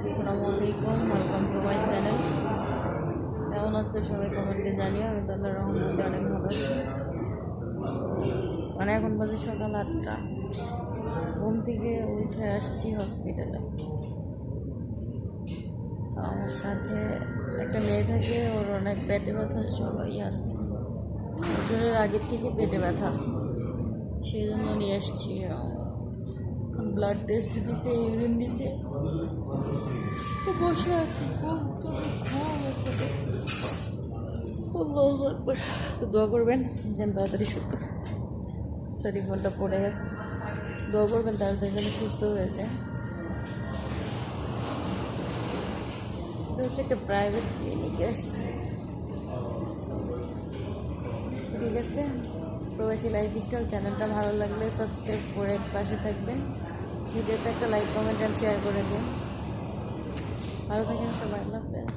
আসসালামু আলাইকুম welcome to my channel কেমন আছো সবাই কমেন্টে জানিও, আমি তো আল্লাহর রহমতে অনেক ভালো আছি। মানে এখন বাজে সকাল আটটা। ঘুম থেকে উঠে আসছি হসপিটালে আমার সাথে একটা মেয়ে থাকে, ওর অনেক পেটে ব্যথা, সবাই আর ওজনের আগের থেকে পেটে ব্যথা। সেই জন্য নিয়ে আসছি। ব্লাড টেস্ট দিছে ইউরিন দিছে। তো বসে আছি। তো দোয়া করবেন, যেন তাড়াতাড়ি সুস্থ সরি ফোনটা পড়ে গেছে। দোয়া করবেন, তাড়াতাড়ি যেন সুস্থ হয়ে যায়। হচ্ছে একটা প্রাইভেট ক্লিনিকে আসছে। ঠিক আছে? প্রবাসী লাইফ স্টাইল চ্যানেলটা ভালো লাগলে সাবস্ক্রাইব করে পাশে থাকবেন। ভিডিওতে একটা লাইক কমেন্ট অ্যান্ড শেয়ার করে দিন। ভালো থাকেন সবাই আল্লাহ হাফেজ।